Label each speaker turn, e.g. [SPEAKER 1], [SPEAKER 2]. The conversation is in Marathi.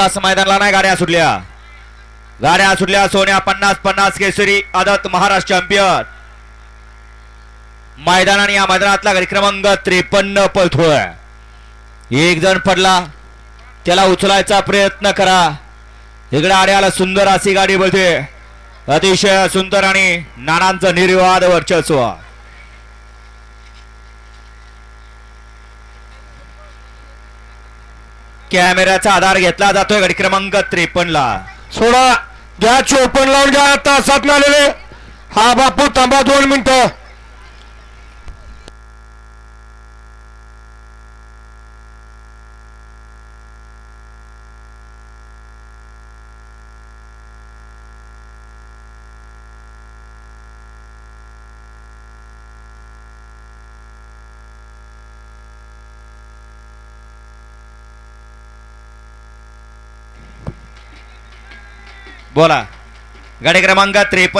[SPEAKER 1] तास मैदानाला नाही गाड्या सुटल्या. गाड्या सुटल्या सोन्या पन्नास पन्नास केसरी आदत महाराष्ट्र चॅम्पियन. मैदानाने या मैदानातला गाडी क्रमांक त्रेपन्न पळतोय. एक जण पडला. त्याला उचलायचा प्रयत्न करा. इकडे आड्याला सुंदर अशी गाडी बोलते. अतिशय सुंदर आणि नानांचं निर्वाद वर्चस्व. कॅमेऱ्याचा आधार घेतला जातोय गाडी क्रमांक त्रेपन्न ला
[SPEAKER 2] सोडा घ्या चोपन लावून घ्या तासात आलेले हा बापू थांबा दोन मिनिटं.
[SPEAKER 1] बोला. गाडी क्रमांक त्रेपन्न